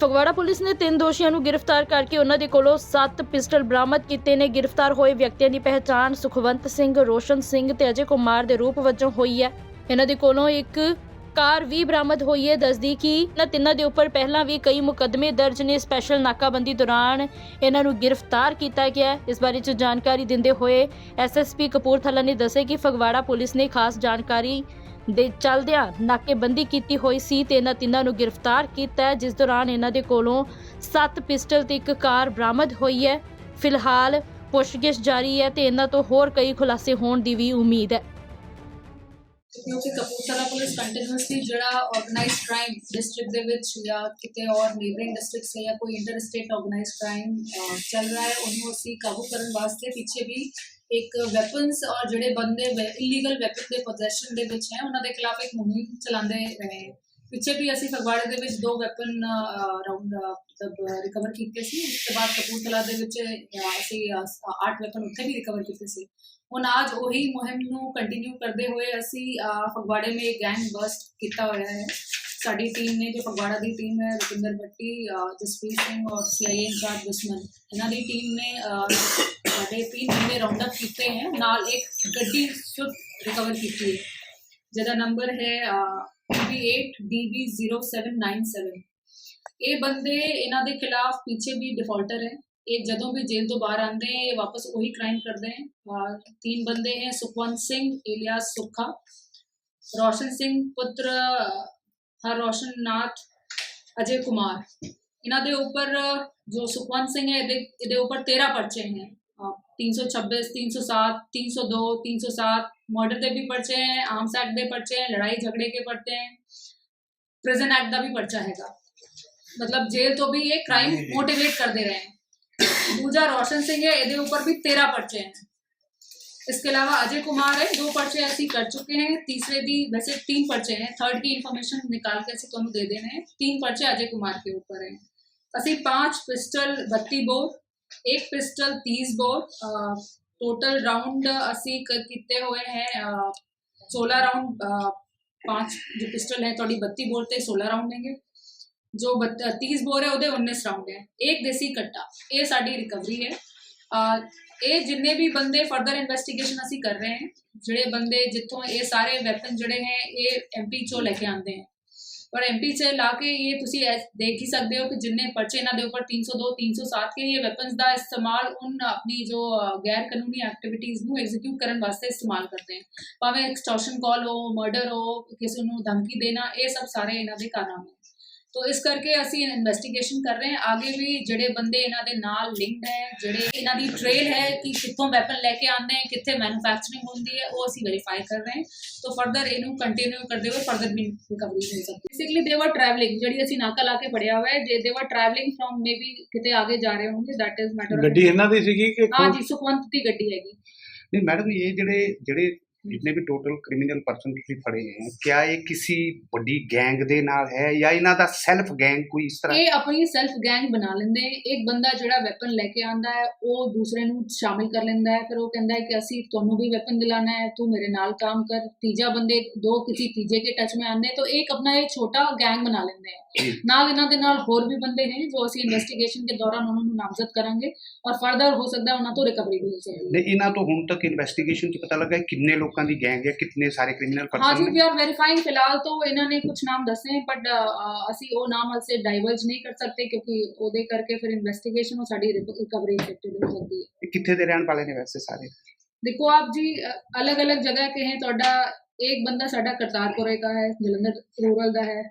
Phagwara police ਨੇ ਤਿੰਨ ਦੋਸ਼ੀਆਂ ਨੂੰ ਗ੍ਰਿਫਤਾਰ ਕਰਕੇ ਉਹਨਾਂ ਦੇ ਕੋਲੋਂ 7 ਪਿਸਟਲ ਬਰਾਮਦ ਕੀਤੇ ਨੇ। ਗ੍ਰਿਫਤਾਰ ਹੋਏ ਵਿਅਕਤੀਆਂ ਦੀ ਪਹਿਚਾਣ ਸੁਖਵੰਤ ਸਿੰਘ, ਰੋਸ਼ਨ ਸਿੰਘ ਤੇ ਅਜੇ ਕੁਮਾਰ ਦੇ ਰੂਪ ਵਜੋਂ ਹੋਈ ਹੈ। ਇਹਨਾਂ ਦੇ ਕੋਲੋਂ ਇੱਕ ਕਾਰ ਵੀ ਬਰਾਮਦ ਹੋਈ ਹੈ। ਦੱਸਦੀ ਕਿ ਇਹਨਾਂ ਤਿੰਨਾਂ ਦੇ ਉੱਪਰ ਪਹਿਲਾਂ ਵੀ ਕਈ ਮੁਕੱਦਮੇ ਦਰਜ ਨੇ। ਸਪੈਸ਼ਲ ਨਾਕਾਬੰਦੀ ਦੌਰਾਨ ਇਹਨਾਂ ਨੂੰ ਗ੍ਰਿਫਤਾਰ ਕੀਤਾ ਗਿਆ ਇਸ ਬਾਰੇ ਚ ਜਾਣਕਾਰੀ ਦਿੰਦੇ ਹੋਏ ਐਸਐਸਪੀ ਕਪੂਰਥਲਾ ਨੇ ਦੱਸਿਆ ਕਿ ਫਗਵਾੜਾ ਪੁਲਿਸ ਨੇ ਖਾਸ ਜਾਣਕਾਰੀ ਦੇ ਚੱਲਦਿਆਂ ਨਾਕੇਬੰਦੀ ਕੀਤੀ ਹੋਈ ਸੀ ਤੇ ਇਹਨਾਂ ਤਿੰਨਾਂ ਨੂੰ ਗ੍ਰਿਫਤਾਰ ਕੀਤਾ ਹੈ, ਜਿਸ ਦੌਰਾਨ ਇਹਨਾਂ ਦੇ ਕੋਲੋਂ 7 ਪਿਸਟਲ ਤੇ ਇੱਕ ਕਾਰ ਬਰਾਮਦ ਹੋਈ ਹੈ। ਫਿਲਹਾਲ ਪੁੱਛਗਿੱਛ ਜਾਰੀ ਹੈ ਤੇ ਇਹਨਾਂ ਤੋਂ ਹੋਰ ਕਈ ਖੁਲਾਸੇ ਹੋਣ ਦੀ ਵੀ ਉਮੀਦ ਹੈ। ਕਿਉਂਕਿ ਕਪੂਰਥਲਾ ਪੁਲਿਸ ਕੰਟੀਨਿਊਸਲੀ ਜਿਹੜਾ ਆਰਗੇਨਾਈਜ਼ਡ ਕ੍ਰਾਈਮ ਡਿਸਟ੍ਰਿਕਟ ਦੇ ਵਿੱਚ ਜਾਂ ਕਿਤੇ ਔਰ ਨੇਬਰਿੰਗ ਡਿਸਟ੍ਰਿਕਟਸ ਹੈ ਜਾਂ ਕੋਈ ਇੰਟਰ ਸਟੇਟ ਆਰਗੇਨਾਈਜ਼ਡ ਕ੍ਰਾਈਮ ਚੱਲ ਰਿਹਾ ਹੈ ਉਹਨੂੰ ਅਸੀਂ ਕਾਬੂ ਕਰਨ ਵਾਸਤੇ ਪਿੱਛੇ ਵੀ ਇੱਕ ਵੈਪਨਸ ਔਰ ਜਿਹੜੇ ਬੰਦੇ ਇਲੀਗਲ ਵੈਪਨ ਦੇ ਪੋਜੈਸ਼ਨ ਦੇ ਵਿੱਚ ਹੈ ਉਹਨਾਂ ਦੇ ਖਿਲਾਫ ਇੱਕ ਮੁਹਿੰਮ ਚਲਾਉਂਦੇ ਰਹੇ। ਪਿੱਛੇ ਵੀ ਅਸੀਂ ਫਗਵਾੜੇ ਦੇ ਵਿੱਚ ਦੋ ਵੈਪਨ ਰਾਉਂਡ ਮਤਲਬ ਰਿਕਵਰ ਕੀਤੇ ਸੀ। ਉਸ ਤੋਂ ਬਾਅਦ ਕਪੂਰਥਲਾ ਦੇ ਵਿੱਚ ਅਸੀਂ ਅਹ, ਵੈਪਨ ਉੱਥੇ ਵੀ ਰਿਕਵਰ ਕੀਤੇ ਸੀ। ਹੁਣ ਅੱਜ ਉਹੀ ਮੁਹਿੰਮ ਨੂੰ ਕੰਟੀਨਿਊ ਕਰਦੇ ਹੋਏ ਅਸੀਂ ਫਗਵਾੜੇ ਮੇ ਗੈਂਗ ਬਸਟ ਕੀਤਾ ਹੋਇਆ ਹੈ। ਸਾਡੀ ਟੀਮ ਨੇ ਜੋ ਫਗਵਾੜਾ ਦੀ ਟੀਮ ਹੈ ਰੁਪਿੰਦਰ ਭੱਟੀ ਅਹ, ਸਿੰਘ ਔਰ ਸੀਆਈਏ ਇੰਚਾਰਜ ਦੁਸ਼ਮਨ ਇਹਨਾਂ ਦੀ ਟੀਮ ਨੇ ਸਾਡੇ ਤਿੰਨ ਬੰਦੇ ਰਾਉਂਡ ਅਪ ਕੀਤੇ ਹੈ ਨਾਲ ਇੱਕ ਗੱਡੀ ਸਵਿਫਟ ਰਿਕਵਰ ਕੀਤੀ ਹੈ ਜਿਹਦਾ ਨੰਬਰ ਹੈ PB8DB0797 ਇਹ ਬੰਦੇ ਇਹਨਾਂ ਦੇ ਖਿਲਾਫ ਪਿੱਛੇ ਵੀ ਡਿਫਾਲਟਰ ਹੈ ਇਹ ਜਦੋਂ ਵੀ ਜੇਲ੍ਹ ਤੋਂ ਬਾਹਰ ਆਉਂਦੇ हैं ये वापस वही क्राइम करते हैं और तीन बंदे हैं सुखवंत सिंह इलियास सुखा रोशन सिंह पुत्र हर रोशन नाथ अजय कुमार ਇਹਨਾਂ ਦੇ ਉੱਪਰ ਜੋ ਸੁਖਵੰਤ ਸਿੰਘ ਹੈ ਇਹਦੇ ਇਹਦੇ ਉੱਪਰ 13 ਪਰਚੇ हैं अ, 326 307 302 307 ਮਰਡਰ ਦੇ ਵੀ ਪਰਚੇ हैं ਆਰਮਸ ਐਕਟ ਦੇ ਪਰਚੇ हैं ਲੜਾਈ ਝਗੜੇ ਕੇ ਪਰਚੇ हैं ਪ੍ਰਿਜ਼ਨ ਐਕਟ ਦਾ ਵੀ ਪਰਚਾ ਹੈਗਾ ਮਤਲਬ ਜੇਲ੍ਹ ਤੋਂ ਵੀ ਇਹ ਕ੍ਰਾਈਮ ਮੋਟੀਵੇਟ ਕਰਦੇ ਰਹੇ हैं दूजा रोशन सिंह है ਇਹਦੇ ਉੱਪਰ ਵੀ 13 पर्चे हैं इसके अलावा अजय कुमार है दो पर्चे ऐसे कर चुके हैं तीसरे भी वैसे तीन पर्चे हैं थर्ड की इंफॉर्मेशन निकाल के ऐसे ਤੁਹਾਨੂੰ ਦੇ ਦੇਣੇ हैं तीन पर्चे अजय कुमार के ऊपर हैं ਅਸੀਂ पांच पिस्टल 32 बोर एक पिस्टल 30 बोर टोटल राउंड ਅਸੀਂ ਕ- ਕੀਤੇ ਹੋਏ हैं अ, 16 राउंड पांच जो पिस्टल है ਤੁਹਾਡੀ 32 बोर ਤੇ 16 ਰਾਉਂਡ ਹੈਗੇ ਜੋ 30 ਬੋਰ ਹੈ ਉਹਦੇ 19 ਰਾਉਂਡ ਹੈ ਇੱਕ ਦੇਸੀ ਕੱਟਾ ਇਹ ਸਾਡੀ ਰਿਕਵਰੀ ਹੈ ਅਹ ਇਹ ਜਿੰਨੇ ਵੀ ਬੰਦੇ ਫਰਦਰ ਇਨਵੈਸਟੀਗੇਸ਼ਨ ਅਸੀਂ ਕਰ ਰਹੇ ਹਾਂ ਜਿਹੜੇ ਬੰਦੇ ਜਿੱਥੋਂ ਇਹ ਸਾਰੇ ਵੈਪਨ ਜਿਹੜੇ ਹੈ ਇਹ ਐਮਪੀ ਚੋਂ ਲੈ ਕੇ ਆਉਂਦੇ ਹੈ ਪਰ ਐਮਪੀ ਚ ਲਾ ਕੇ ਇਹ ਤੁਸੀਂ ਐ- ਦੇਖ ਹੀ ਸਕਦੇ ਹੋ ਕਿ ਜਿੰਨੇ ਪਰਚੇ ਇਹਨਾਂ ਦੇ ਉੱਪਰ 302 307 ਕੇ ਇਹ ਵੈਪਨਸ ਦਾ ਇਸਤੇਮਾਲ ਉਨ ਆਪਣੀ ਜੋ ਅ, ਗੈਰ ਕਾਨੂੰਨੀ ਐਕਟੀਵਿਟੀਜ਼ ਨੂੰ ਐਗਜ਼ੀਕਿਊਟ ਕਰਨ ਵਾਸਤੇ ਇਸਤੇਮਾਲ ਕਰਦੇ ਹਨ ਭਾਵੇਂ ਐਕਸਟੋਰਸ਼ਨ ਕਾਲ ਹੋ ਮਰਡਰ ਹੋ ਕਿਸੇ ਨੂੰ ਧਮਕੀ ਦੇਣਾ ਇਹ ਸਭ ਸਾਰੇ ਇਹਨਾਂ ਦੇ ਕਾਰਨਾਮੇ ਹੈ ਤੋ ਇਸ ਕਰਕੇ ਅਸੀਂ ਇਨਵੈਸਟੀਗੇਸ਼ਨ ਕਰ ਰਹੇ ਹਾਂ। ਅੱਗੇ ਵੀ ਜਿਹੜੇ ਬੰਦੇ ਇਹਨਾਂ ਦੇ ਨਾਲ ਲਿੰਕਡ ਹੈ ਜਿਹੜੇ ਇਹਨਾਂ ਦੀ ਟ੍ਰੇਲ ਹੈ ਕਿ ਕਿੱਥੋਂ ਵੈਪਨ ਲੈ ਕੇ ਆਉਂਦੇ ਹੈ ਕਿੱਥੇ ਮੈਨੂਫੈਕਚਰਿੰਗ ਹੁੰਦੀ ਹੈ ਉਹ ਅਸੀਂ ਵੈਰੀਫਾਈ ਕਰ ਰਹੇ ਹਾਂ। ਤੋ ਫਰਦਰ ਇਹਨੂੰ ਕੰਟੀਨਿਊ ਕਰਦੇ ਹੋਏ ਫਰਦਰ ਵੀ ਰਿਕਵਰੀ ਹੋ ਸਕਦੀ ਬੇਸਿਕਲੀ ਦੇ ਵਰ ਟਰੈਵਲਿੰਗ ਜਿਹੜੀ ਅਸੀਂ ਨਾਕਾ ਲਾ ਕੇ ਫੜਿਆ ਹੋਇਆ ਹੈ ਜੇ ਦੇ ਵਰ ਟਰੈਵਲਿੰਗ ਫਰਮ ਮੇਬੀ ਕਿਤੇ ਆਗੇ ਜਾ ਰਹੇ ਹੋਣਗੇ ਦੈਟ ਇਜ਼ ਮੈਟਰ ਗੱਡੀ ਇਹਨਾਂ ਦੀ ਸੀਗੀ ਕਿ ਹਾਂ ਜੀ ਸੁਖਵੰਤ ਦੀ ਗੱਡੀ ਹੈਗੀ। ਨਹੀਂ ਮੈਡਮ ਇਹ ਜਿਹੜੇ ਜਿਹੜੇ ਜਿੰਨੇ ਵੀ ਟੋਟਲ ਕ੍ਰਿਮੀਨਲ ਪਰਸਨ ਤੁਸੀਂ ਫੜੇ ਹੋ ਕਿਆ ਇਹ ਕਿਸੇ ਵੱਡੀ ਗੈਂਗ ਦੇ ਨਾਲ ਹੈ ਜਾਂ ਇਹਨਾਂ ਦਾ ਸੈਲਫ ਗੈਂਗ ਕੋਈ ਇਸ ਤਰ੍ਹਾਂ? ਇਹ ਆਪਣੀ ਸੈਲਫ ਗੈਂਗ ਬਣਾ ਲੈਂਦੇ ਇੱਕ ਬੰਦਾ ਜਿਹੜਾ ਵੈਪਨ ਲੈ ਕੇ ਆਂਦਾ ਹੈ ਉਹ ਦੂਸਰੇ ਨੂੰ ਸ਼ਾਮਿਲ ਕਰ ਲੈਂਦਾ ਹੈ ਫਿਰ ਉਹ ਕਹਿੰਦਾ ਹੈ ਕਿ ਅਸੀਂ ਤੁਹਾਨੂੰ ਵੀ ਵੈਪਨ ਦਿਲਾਣਾ ਹੈ ਤੂੰ ਮੇਰੇ ਨਾਲ ਕੰਮ ਕਰ। ਤੀਜਾ ਬੰਦੇ ਦੋ ਕਿਸੇ ਤੀਜੇ ਕੇ ਟੱਚ ਮੇ ਆਂਦੇ ਤਾਂ ਇੱਕ ਆਪਣਾ ਇਹ ਛੋਟਾ ਗੈਂਗ ਬਣਾ ਲੈਂਦੇ हैं ਨਾਲ ਇਹਨਾਂ ਦੇ ਨਾਲ ਹੋਰ ਵੀ ਬੰਦੇ ਨੇ ਜੋ ਅਸੀਂ ਇਨਵੈਸਟੀਗੇਸ਼ਨ ਦੇ ਦੌਰਾਨ ਉਹਨਾਂ ਨੂੰ ਨਾਮਜ਼ਦ ਕਰਾਂਗੇ। ਔਰ ਫਰਦਰ ਹੋ ਸਕਦਾ ਉਹਨਾਂ ਤੋਂ ਰਿਕਵਰੀ ਵੀ ਹੋ ਸਕਦੀ ਹੈ। ਇਹਨਾਂ ਤੋਂ ਹੁਣ ਤੱਕ ਇਨਵੈਸਟੀਗੇਸ਼ਨ ਚ ਪਤਾ ਲੱਗਾ ਹੈ ਕਿੰਨੇ ਲੋਕ ਲੋਕਾਂ ਦੀ ਗੈਂਗ ਹੈ ਕਿੰਨੇ ਸਾਰੇ ਕ੍ਰਿਮੀਨਲ ਪਰਸਨ ਹਾਂ ਜੀ ਵੀ ਆਰ ਵੈਰੀਫਾਈਂਗ ਫਿਲਹਾਲ ਤੋਂ ਇਹਨਾਂ ਨੇ ਕੁਝ ਨਾਮ ਦੱਸੇ ਬਟ ਅਸੀਂ ਉਹ ਨਾਮ ਅਸੇ ਡਾਈਵਰਜ ਨਹੀਂ ਕਰ ਸਕਦੇ ਕਿਉਂਕਿ ਉਹਦੇ ਕਰਕੇ ਫਿਰ ਇਨਵੈਸਟੀਗੇਸ਼ਨ ਉਹ ਸਾਡੀ ਰਿਕਵਰੀ ਇਫੈਕਟਿਡ ਹੋ ਸਕਦੀ ਹੈ। ਕਿੱਥੇ ਦੇ ਰਹਿਣ ਵਾਲੇ ਨੇ ਵੈਸੇ ਸਾਰੇ? ਦੇਖੋ ਆਪ ਜੀ ਅਲੱਗ-ਅਲੱਗ ਜਗ੍ਹਾ ਕੇ ਤੁਹਾਡਾ एक बंदा साडा करतारपुरे का है जलंधर रूरल ਦਾ ਹੈ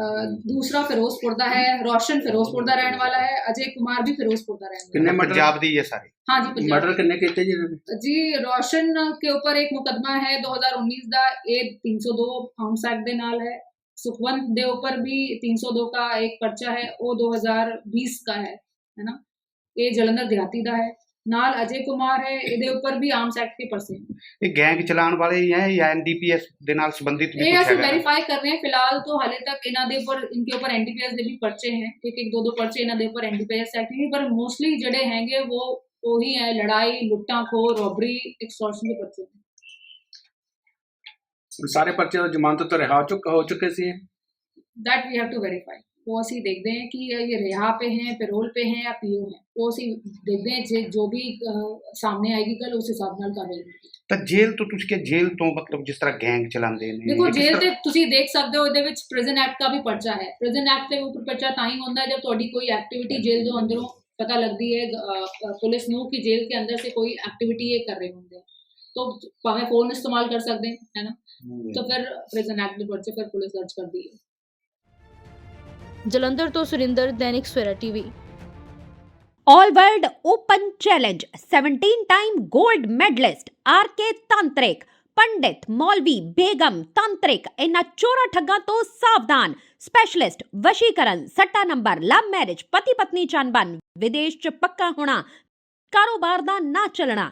ਅਹ ਦੂਸਰਾ ਫਿਰੋਜ਼ਪੁਰ ਦਾ ਹੈ ਰੋਸ਼ਨ ਫਿਰੋਜ਼ਪੁਰ ਦਾ ਰਹਿਣ ਵਾਲਾ ਹੈ ਅਜੇ ਕੁਮਾਰ ਵੀ ਫਿਰੋਜ਼ਪੁਰ ਦਾ ਰਹਿਣ वाला ਕਿੰਨੇ murder- ਪੰਜਾਬ ਦੀ ਹੈ ਸਾਰੇ है हाँ जी पंजाब मर्डर कितने किए जी इन्होंने जी रोशन के ऊपर एक मुकदमा है 2019 ਦਾ ਇਹ 302 ਆਰਮਸ ਐਕਟ ਦੇ ਨਾਲ ਹੈ ਸੁਖਵੰਤ ਦੇ ਉੱਪਰ ਵੀ 302 का एक पर्चा है वो 2020 का है है ना ਇਹ ਜਲੰਧਰ ਦਿਹਾਤੀ ਦਾ ਹੈ ਨਾਲ ਅਜੇ ਕੁਮਾਰ ਹੈ ਇਹਦੇ ਉੱਪਰ ਵੀ ਆਰਮਸ ਐਕਟ ਦੇ ਪਰਸੇ ਇਹ ਗੈਂਗ ਚਲਾਉਣ ਵਾਲੇ ਹੀ ਹੈ ਜਾਂ ਐਨਡੀਪੀਐਸ ਦੇ ਨਾਲ ਸੰਬੰਧਿਤ ਵੀ ਇਹ ਕੁਝ ਅਸੀਂ ਹੈਗਾ ਵੈਰੀਫਾਈ ਕਰ ਰਹੇ ਹਾਂ ਫਿਲਹਾਲ ਤੋਂ ਹਾਲੇ ਤੱਕ ਇਹਨਾਂ ਦੇ ਉੱਪਰ ਇਨਕੇ ਉੱਪਰ ਐਨਡੀਪੀਐਸ ਦੇ ਵੀ ਪਰਚੇ ਹੈ ਇੱਕ ਇੱਕ ਦੋ ਦੋ ਪਰਚੇ ਇਹਨਾਂ ਦੇ ਉੱਪਰ ਐਨਡੀਪੀਐਸ ਐਕਟ ਦੇ ਪਰ ਮੋਸਟਲੀ ਜਿਹੜੇ ਹੈਗੇ ਉਹ ਉਹੀ ਹੈ ਲੜਾਈ ਲੁੱਟਾਂ ਖੋ ਰੋਬਰੀ ਐਕਸਟੋਰਸ਼ਨ ਦੇ ਪਰਚੇ ਹੈ। ਸਾਰੇ ਪਰਚੇ ਤੋਂ ਜ਼ਮਾਨਤ ਤੋਂ ਰਿਹਾ ਚੁੱਕ ਹੋ ਚੁੱਕੇ ਸੀ ਇਹ। that we have to verify पॉसी देखते हैं कि ये रिहा पे हैं पेरोल पे हैं या पीओ हैं पॉसी देखते हैं जो भी सामने आएगी कल उस हिसाब ਨਾਲ ਕਰਾਂਗੇ ਤਾਂ ਜੇਲ੍ਹ ਤੋਂ ਤੁਸੀਂ ਕਿ ਜੇਲ੍ਹ ਤੋਂ ਮਤਲਬ ਜਿਸ ਤਰ੍ਹਾਂ ਗੈਂਗ ਚਲਾਉਂਦੇ ਨੇ ਦੇਖੋ ਜੇਲ੍ਹ ਤੇ ਤੁਸੀਂ ਦੇਖ ਸਕਦੇ ਹੋ ਇਹਦੇ ਵਿੱਚ ਪ੍ਰਿਜ਼ਨ ਐਕਟ ਦਾ ਵੀ ਪਰਚਾ ਹੈ ਪ੍ਰਿਜ਼ਨ ਐਕਟ ਦੇ ਉੱਪਰ ਪਰਚਾ ਤਾਂ ਹੀ ਹੁੰਦਾ ਜਦ ਤੁਹਾਡੀ ਕੋਈ ਐਕਟੀਵਿਟੀ ਜੇਲ੍ਹ ਦੇ ਅੰਦਰੋਂ ਪਤਾ ਲੱਗਦੀ ਹੈ ਪੁਲਿਸ ਨੂੰ ਕਿ ਜੇਲ੍ਹ के अंदर से कोई एक्टिविटी ये कर रहे होंगे तो भावे फ़ोन इस्तेमाल कर सकते हैं है ना तो फिर प्रिजन एक्ट में पर्चे फिर पुलिस दर्ज कर दी है ਜਲੰਧਰ ਤੋਂ Surinder, Dainik Savera TV. All World Open Challenge 17 time gold medalist RK Tantrik Pandit Maulvi Begum Tantrik ਇਹਨਾਂ ਚੋਰਾ ਠੱਗਾਂ ਤੋਂ ਸਾਵਧਾਨ ਸਪੈਸ਼ਲਿਸਟ ਵਸ਼ੀਕਰਨ, ਸੱਟਾ ਨੰਬਰ ਲਵ ਮੈਰਿਜ ਪਤੀ ਪਤਨੀ ਚੰਬਨ ਵਿਦੇਸ਼ ਚ ਪੱਕਾ ਹੋਣਾ, ਕਾਰੋਬਾਰ ਦਾ ਨਾ ਚੱਲਣਾ